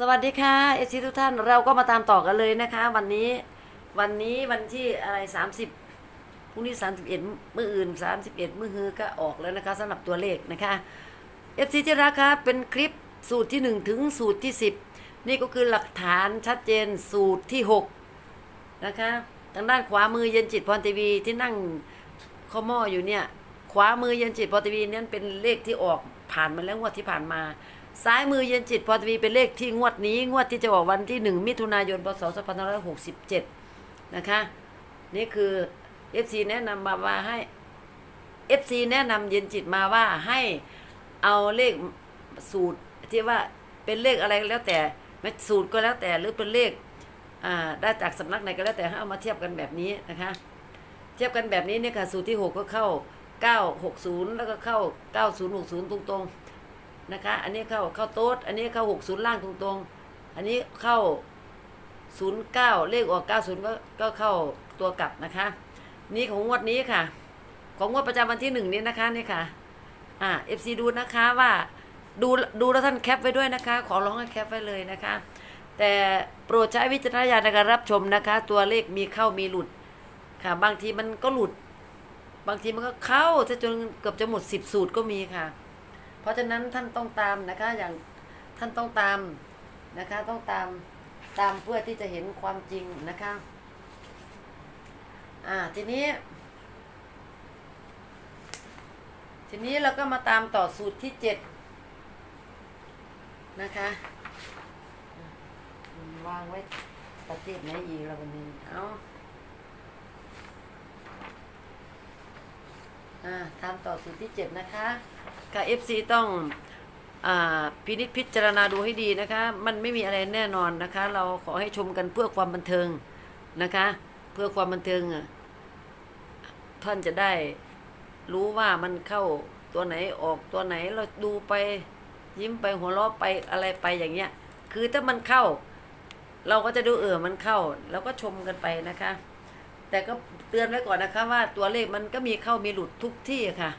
สวัสดีค่ะเอซีทุกท่านเราก็มาตามต่อกันเลยนะคะ วันนี้วันนี้วันที่อะไรสามสิบพรุ่งนี้สามสิบเอ็ดมื่ออื่นสามสิบเอ็ดมื่อฮือก็ออกแล้วนะคะสำหรับตัวเลขนะคะเอฟซีที่รักคะเป็นคลิปสูตรที่หนึ่งถึงสูตรที่สิบนี่ก็คือหลักฐานชัดเจนสูตรที่หกนะคะทางด้านขวามือเย็นจิตพรทีวีที่นั่งข้อม้ออยู่เนี่ยขวามือเย็นจิตพรทีวีนั่นเป็นเลขที่ออกผ่านมาแล้วงวดที่ผ่านมา ซ้ายมือเย็นจิตพรทีวีเป็นเลขที่งวดนี้ งวดที่จะออกวันที่หนึ่งมิถุนายนพศสองพันห้าร้อยหกสิบเจ็ดนะคะ นี่คือ FC แนะนำมาว่าให้ FC แนะนำเย็นจิตมาว่าให้เอาเลขสูตรที่ว่าเป็นเลขอะไรก็แล้วแต่ไม่สูตรก็แล้วแต่หรือเป็นเลขอ่าได้จากสำนักไหนก็แล้วแต่ให้เอามาเทียบกันแบบนี้นะคะ เทียบกันแบบนี้เนี่ยค่ะ สูตรที่ 6 ก็เข้า 960 แล้วก็เข้า 9060 ตรงๆ นะคะ อันนี้เข้าเข้าโต๊ด อันนี้เข้า60ล่างตรงๆ อันนี้เข้า09เก้าเลขออก90ก็ก็เข้าตัวกลับนะคะ นี่ของงวดนี้ค่ะ ของงวดประจำวันที่หนึ่งนี้นะคะนี่ค่ะ อ่า FC ดูนะคะว่าดูดูแล้วท่านแคปไว้ด้วยนะคะ ขอร้องให้แคปไว้เลยนะคะ แต่โปรดใช้วิจารณญาณในการรับชมนะคะ ตัวเลขมีเข้ามีหลุดค่ะ บางทีมันก็หลุด บางทีมันก็เข้าซะจนเกือบจะหมดสิบสูตรก็มีค่ะ ราะฉะนั้นท่านต้องตามนะคะอย่างท่านต้องตามนะคะต้องตามตามเพื่อที่จะเห็นความจริงนะคะอ่าทีนี้ ทีนี้เราก็มาตามต่อสูตรที่เจ็ดนะคะวางไว้ประเทศไหนอีกเราวันนี้ เอาอ่าตามต่อสูตรที่เจ็ดนะคะ กับ FC ต้องอพินิจพิจารณาดูให้ดีนะคะ มันไม่มีอะไรแน่นอนนะคะ เราขอให้ชมกันเพื่อความบันเทิงนะคะ เพื่อความบันเทิงท่านจะได้รู้ว่ามันเข้าตัวไหนออกตัวไหนเราดูไปยิ้มไปหัวเราะไปอะไรไปอย่างเงี้ย คือถ้ามันเข้า เราก็จะดูเออมันเข้าแล้วก็ชมกันไปนะคะ แต่ก็เตือนไว้ก่อนนะคะว่าตัวเลขมันก็มีเข้ามีหลุดทุกที่ค่ะ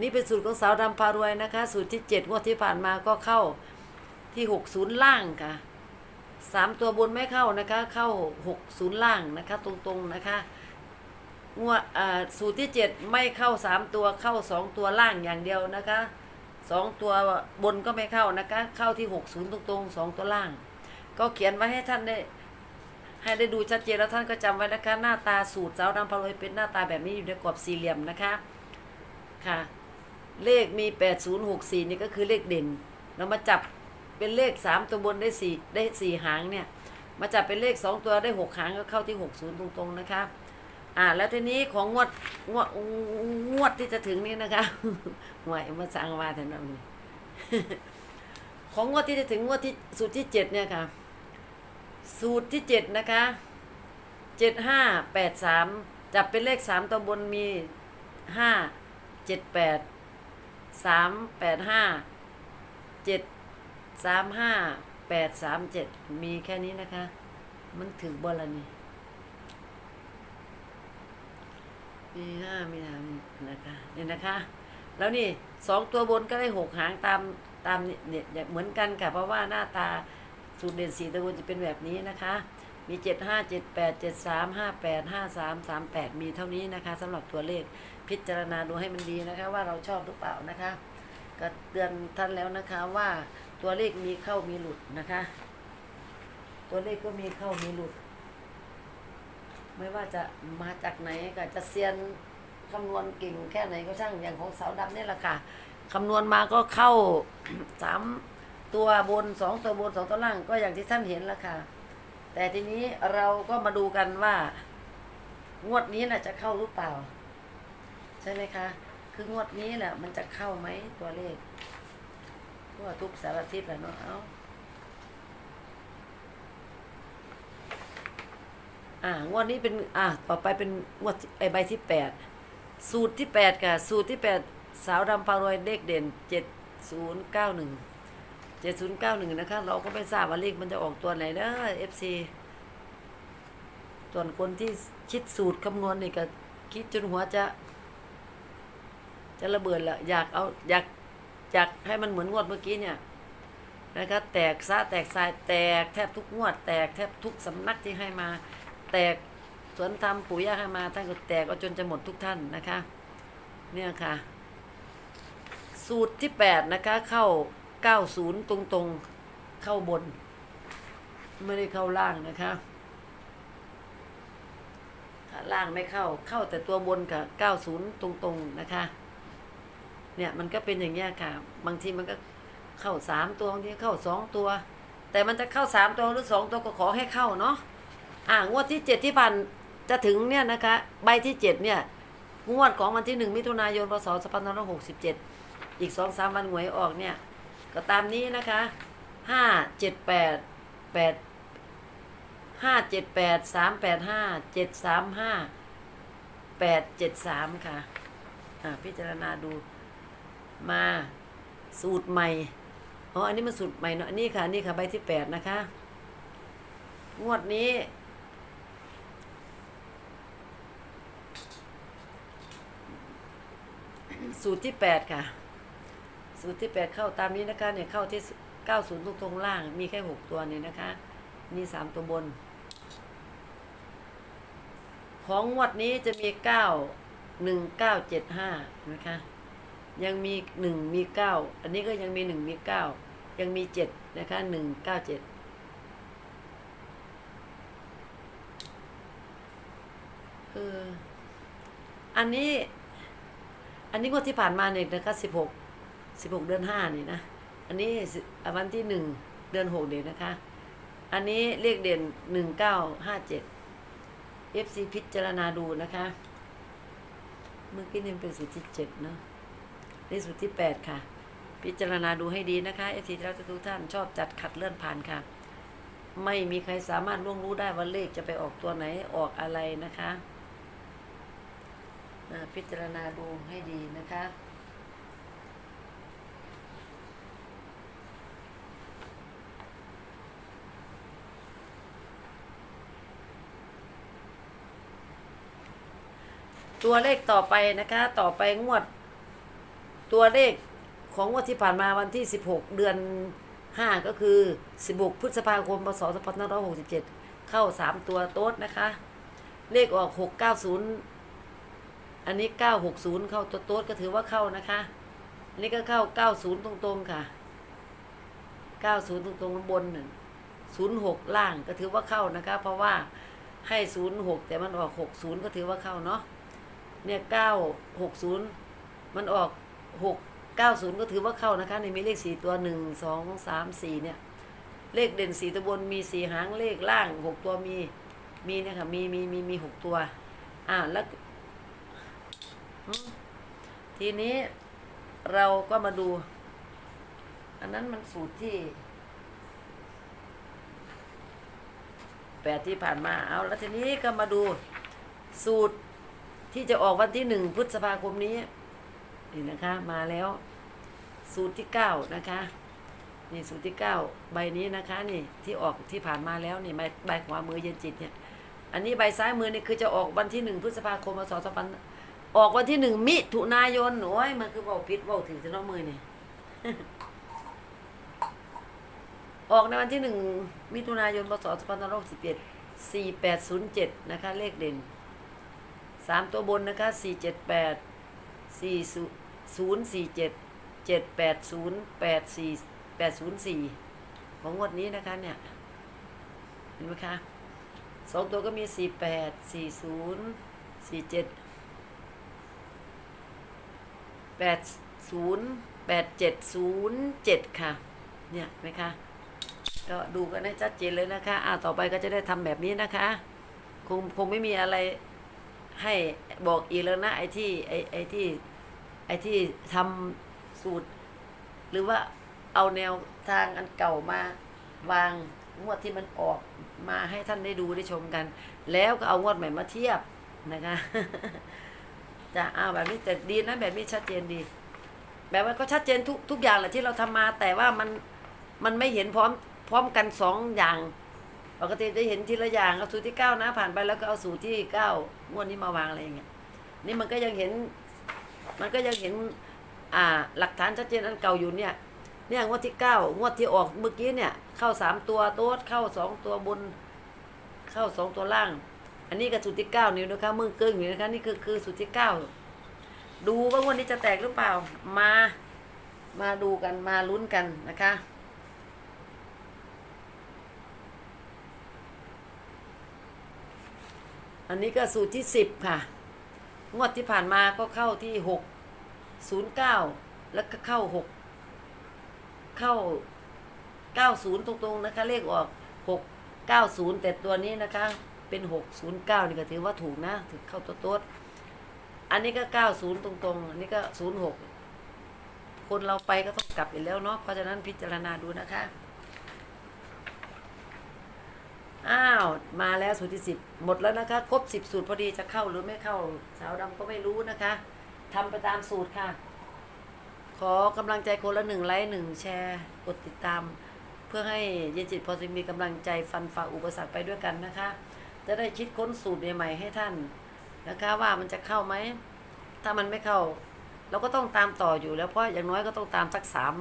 นี่เป็นสูตรของสาวดำพารวยนะคะ สูตรที่เจ็ดงวดที่ผ่านมาก็เข้าที่หกศูนย์ล่างค่ะสามตัวบนไม่เข้านะคะ เข้าหกศูนย์ล่างนะคะ ตรงๆนะคะงวดอ่าสูตรที่เจ็ดไม่เข้าสามตัวเข้าสองตัวล่างอย่างเดียวนะคะสองตัวบนก็ไม่เข้านะคะ เข้าที่หกศูนย์ตรงๆสองตัวล่าง ก็เขียนไว้ให้ท่านได้ให้ได้ดูชัดเจนแล้วท่านก็จำไว้นะคะ หน้าตาสูตรสาวดำพะโลยเป็นหน้าตาแบบนี้อยู่ในกรอบสี่เหลี่ยมนะคะ ค่ะ เลขมีแปดศูนย์หกสี่นี่ก็คือเลขเด่น เรามาจับเป็นเลขสามตัวบนได้สี่ได้สี่หางเนี่ย มาจับเป็นเลขสองตัวได้หกหางก็เข้าที่หกศูนย์ตรงๆ นะคะอ่าแล้วทีนี้ของงวดงวดงวดที่จะถึงนี้นะคะหวยมาสั่งมาแทนเรานี่ของงวดที่จะถึงงวดที่สูตรที่เจ็ดเนี่ยค่ะ สูตรที่เจ็ดนะคะเจ็ดห้าแปดสามจับเป็นเลขสามตัวบนมีห้าเจ็ดแปด สามแปดห้าเจ็ดสามห้าแปดสามเจ็ดมีแค่นี้นะคะ มันถึงบนละนี่มีห้ามีสามนะคะนี่นะคะ แล้วนี่สองตัวบนก็ได้หกหางตามตามเนี่ยเนี่ยเหมือนกันค่ะเพราะว่าหน้าตาสูตรเด่นสีตัวบนจะเป็นแบบนี้นะคะ มีเจ็ดห้าเจ็ดแปดเจ็ดสามห้าแปดห้าสามสามแปดมีเท่านี้นะคะสำหรับตัวเลขพิจารณาดูให้มันดีนะคะ ว่าเราชอบหรือเปล่านะคะก็เตือนท่านแล้วนะคะว่าตัวเลขมีเข้ามีหลุดนะคะ ตัวเลขก็มีเข้ามีหลุด ไม่ว่าจะมาจากไหนก็จะเซียนคำนวณเก่งแค่ไหนก็ช่างอย่างของสาวดำนี่แหละค่ะคำนวณมาก็เข้าสามตัวบนสองตัวบนสองตัวล่างก็อย่างที่ท่านเห็นแล้วค่ะ แต่ทีนี้เราก็มาดูกันว่า งวดนี้น่ะจะเข้าหรือเปล่า ใช่ไหมคะ คืองวดนี้แหละมันจะเข้าไหมตัวเลขทั่วทุกสารทิศแหละเนาะเอาอ่างวดนี้เป็นอ่าต่อไปเป็นงวดไอใบที่แปดสูตรที่แปดค่ะ สูตรที่แปดสาวดำพารวยเลขเด่นเจ็ดศูนย์เก้าหนึ่ง เจ็ดศูนย์เก้าหนึ่งนะคะ เราก็ไม่ทราบว่าเลขมันจะออกตัวไหนเด้อเอฟซีส่วนคนที่คิดสูตรคำนวณนี่ก็คิดจนหัวจะ จะระเบิดละอยากเอาอยากอยากให้มันเหมือนงวดเมื่อกี้เนี่ยนะคะแตกซะแตกสายแตกแทบทุกงวด แตกแทบทุกสำนักที่ให้มา แตกสวนธรรมปู่ย่าให้มาท่านก็แตกเอาจนจะหมดทุกท่านนะคะ เนี่ยค่ะ สูตรที่แปดนะคะ เข้า เก้าศูนย์ตรงตรงๆเข้าบน ไม่ได้เข้าล่างนะคะถ้าล่างไม่เข้าเข้าแต่ตัวบนกับเก้าศูนย์ตรงตรงๆนะคะ เนี่ยมันก็เป็นอย่างเงี้ยค่ะ บางทีมันก็เข้าสามตัวบางทีเข้าสองตัว แต่มันจะเข้าสามตัวหรือสองตัวก็ขอให้เข้าเนาะอ่างวดที่เจ็ดที่ผ่านจะถึงเนี่ยนะคะ ใบที่เจ็ดเนี่ยงวดของวันที่หนึ่งมิถุนายนพศสองพันห้าร้อยหกสิบเจ็ดอีกสองสามวันหวยออกเนี่ย ก็ตามนี้นะคะห้าเจ็ดแปดแปดห้าเจ็ดแปดสามแปดห้าเจ็ดสามห้าแปดเจ็ดสามค่ะอ่าพิจารณาดูมาสูตรใหม่อ๋ออันนี้มันสูตรใหม่เนาะนี่ค่ะนี่ค่ะใบที่แปดนะคะ งวดนี้สูตรที่แปดค่ะ สูตรที่แปดเข้าตามนี้นะคะเนี่ยเข้าที่เก้าศูนย์ตรงตรงล่าง มีแค่หกตัวเนี่ยนะคะ มีสามตัวบน ของงวดนี้จะมีเก้าหนึ่งเก้าเจ็ดห้านะคะ ยังมีหนึ่งมีเก้าอันนี้ก็ยังมีหนึ่งมีเก้ายังมีเจ็ดนะคะหนึ่งเก้าเจ็ดเอออันนี้ อันนี้งวดที่ผ่านมาเนี่ยนะคะสิบหก สิบหกเดือนห้านี่นะ อันนี้วันที่หนึ่งเดือนหกเดือนนะคะ อันนี้เลขเด่นหนึ่งเก้าห้าเจ็ด FC พิจารณาดูนะคะ เมื่อกี้นี่เป็นสูตรที่เจ็ดเนาะนี่สูตรที่แปดค่ะ พิจารณาดูให้ดีนะคะ FC ที่รักทุกท่านชอบจัดขัดเลื่อนผ่านค่ะ ไม่มีใครสามารถล่วงรู้ได้ว่าเลขจะไปออกตัวไหนออกอะไรนะคะ พิจารณาดูให้ดีนะคะ ตัวเลขต่อไปนะคะ ต่อไปงวด ตัวเลขของงวดที่ผ่านมาวันที่ 16 เดือน 5 ก็คือ 16 พฤษภาคมพศ2567 เข้า 3 ตัวโต๊ดนะคะ เลขออก 690 อันนี้ 960 เข้าตัวโต๊ดก็ถือว่าเข้านะคะ อันนี้ก็เข้า 90 ตรงๆค่ะ 90 ตรงๆบนหนึ่ง06 ล่างก็ถือว่าเข้านะคะ เพราะว่าให้ 06 แต่มันออก 60 ก็ถือว่าเข้าเนาะ เนี่ยเก้าหกศูนย์มันออกหกเก้าศูนย์ก็ถือว่าเข้านะคะ ในมีเลขสี่ตัวหนึ่งสองสามสี่เนี่ย เลขเด่นสี่ตัวบนมีสี่หางเลขล่างหกตัวมีมีเนี่ยค่ะมีมีมีมีหกตัว อ่าแล้วทีนี้เราก็มาดู อันนั้นมันสูตรที่แปดที่ผ่านมาเอาแล้วทีนี้ก็มาดูสูตร ที่จะออกวันที่หนึ่งพฤษภาคมนี้นี่นะคะมาแล้ว สูตรที่เก้านะคะนี่สูตรที่เก้าใบนี้นะคะนี่ที่ออกที่ผ่านมาแล้วนี่ใบใบขวามือเย็นจิตเนี่ย อันนี้ใบซ้ายมือนี่คือจะออกวันที่หนึ่งพฤษภาคมพศสองพันออกวันที่หนึ่งมิถุนายนโอ้ยมันคือเบาพิษเบาถึงจะน้องมือนี่ออกในวันที่หนึ่งมิถุนายนพศสองพันห้าร้อยสิบเอ็ดสี่แปดศูนย์เจ็ดนะคะ เลขเด่น สามตัวบนนะคะสี่เจ็ดแปดสี่ศูนย์สี่เจ็ดเจ็ดแปดศูนย์แปดสี่แปดศูนย์สี่ของงวดนี้นะคะเนี่ยเห็นไหมคะสองตัวก็มีสี่แปดสี่ศูนย์สี่เจ็ดแปดศูนย์แปดเจ็ดศูนย์เจ็ดค่ะ เนี่ยไหมคะก็ดูกันให้ชัดเจนเลยนะคะ อ่าต่อไปก็จะได้ทำแบบนี้นะคะ คงคงไม่มีอะไร ให้บอกอีกแล้วนะ ไอ้ที่ไอ้ไอ้ที่ไอ้ที่ทำสูตร หรือว่าเอาแนวทางอันเก่ามาวางงวดที่มันออกมาให้ท่านได้ดูได้ชมกัน แล้วก็เอางวดใหม่มาเทียบนะคะจะเอาแบบนี้แต่ดีนะแบบนี้ชัดเจนดี แบบว่าก็ชัดเจนทุกทุกอย่างแหละที่เราทำมา แต่ว่ามันมันไม่เห็นพร้อมพร้อมกันสองอย่าง ปกติจะเห็นทีละอย่างเอาสูตรที่เก้านะผ่านไปแล้วก็เอาสูตรที่เก้างวดนี้มาวางอะไรอย่างเงี้ยนี่มันก็ยังเห็น มันก็ยังเห็น อ่า หลักฐานชัดเจนอันเก่าอยู่เนี่ย เนี่ยงวดที่เก้างวดที่ออกเมื่อกี้เนี่ย เข้าสามตัวโต๊ดเข้าสองตัวบน เข้าสองตัวล่าง อันนี้ก็สูตรที่เก้านิ้วนะคะมือเกิ้งอยู่นะคะนี่คือคือสูตรที่เก้าดูว่างวดนี้จะแตกหรือเปล่ามา มาดูกันมาลุ้นกันนะคะ อันนี้ก็สูตรที่สิบค่ะ งวดที่ผ่านมาก็เข้าที่หกศูนย์เก้าแล้วก็เข้าหกเข้าเก้าศูนย์ตรงๆนะคะ เลขออกหกเก้าศูนย์แต่ตัวนี้นะคะ เป็นหกศูนย์เก้านี่ก็ถือว่าถูกนะถือเข้าตัวต๊ดอันนี้ก็เก้าศูนย์ตรงๆ อันนี้ก็ศูนย์หกคนเราไปก็ต้องกลับอยู่แล้วเนาะเพราะฉะนั้นพิจารณาดูนะคะ อ้าว มาแล้วสูตรที่สิบหมดแล้วนะคะ ครบสิบสูตรพอดีจะเข้าหรือไม่เข้า สาวดำก็ไม่รู้นะคะทำไปตามสูตรค่ะ ขอกำลังใจคนละหนึ่งไลค์หนึ่งแชร์ กดติดตาม เพื่อให้เยจิตพอจะมีกำลังใจฟันฝ่าอุปสรรคไปด้วยกันนะคะ จะได้คิดค้นสูตรใหม่ๆให้ท่านนะคะ ว่ามันจะเข้าไหม ถ้ามันไม่เข้า เราก็ต้องตามต่ออยู่แล้วเพราะอย่างน้อยก็ต้องตามสักสาม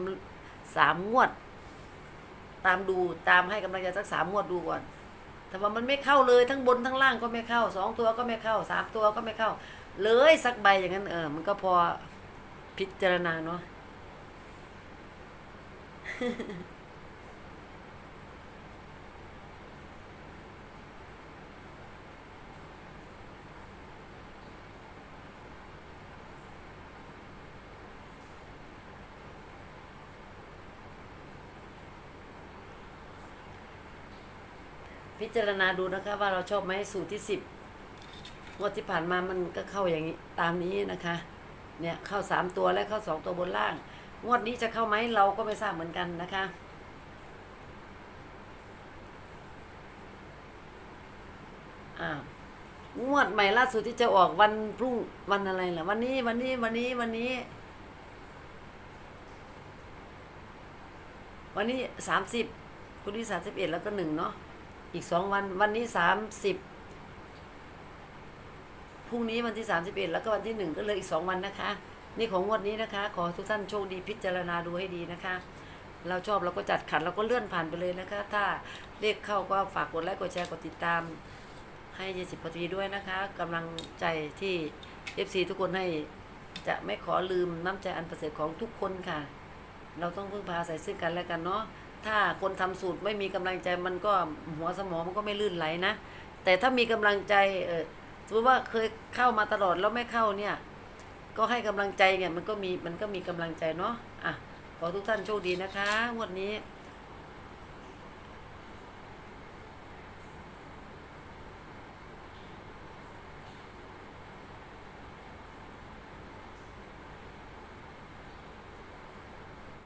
สามงวด ตามดูตามให้กำลังใจสักสามงวดดูก่อน แต่ว่ามันไม่เข้าเลยทั้งบนทั้งล่างก็ไม่เข้าสองตัวก็ไม่เข้าสามตัวก็ไม่เข้า เลยสักใบอย่างนั้นเออ มันก็พอพิจารณาเนาะ พิจารณาดูนะคะ ว่าเราชอบไหมสูตรที่สิบงวดที่ผ่านมามันก็เข้าอย่างนี้ตามนี้นะคะ เนี่ยเข้าสามตัวและเข้าสองตัวบนล่าง งวดนี้จะเข้าไหมเราก็ไม่ทราบเหมือนกันนะคะอ่างวดใหม่ล่าสุดที่จะออกวันพรุ่งวันอะไรล่ะวันนี้วันนี้วันนี้วันนี้ วันนี้สามสิบคุณที่สามสิบเอ็ดแล้วก็หนึ่งเนาะ อีกสองวันวันนี้สามสิบพรุ่งนี้วันที่สามสิบเอ็ดแล้วก็วันที่หนึ่งก็เลยอีกสองวันนะคะ นี่ของงวดนี้นะคะ ขอทุกท่านโชคดีพิจารณาดูให้ดีนะคะ เราชอบเราก็จัดขัดเราก็เลื่อนผ่านไปเลยนะคะ ถ้าเลขเข้าก็ฝากกดไลค์กดแชร์กดติดตามให้เยสิบพอดีด้วยนะคะกำลังใจที่ FC ทุกคนให้จะไม่ขอลืมน้ำใจอันประเสริฐของทุกคนค่ะ เราต้องพึ่งพาใส่ซึ่งกันและกันเนาะ ถ้าคนทำสูตรไม่มีกำลังใจมันก็หัวสมองมันก็ไม่ลื่นไหลนะ แต่ถ้ามีกำลังใจเออสมมติว่าเคยเข้ามาตลอดแล้วไม่เข้าเนี่ย ก็ให้กำลังใจเนี่ยมันก็มีมันก็มีกำลังใจเนาะอะขอทุกท่านโชคดีนะคะ วันนี้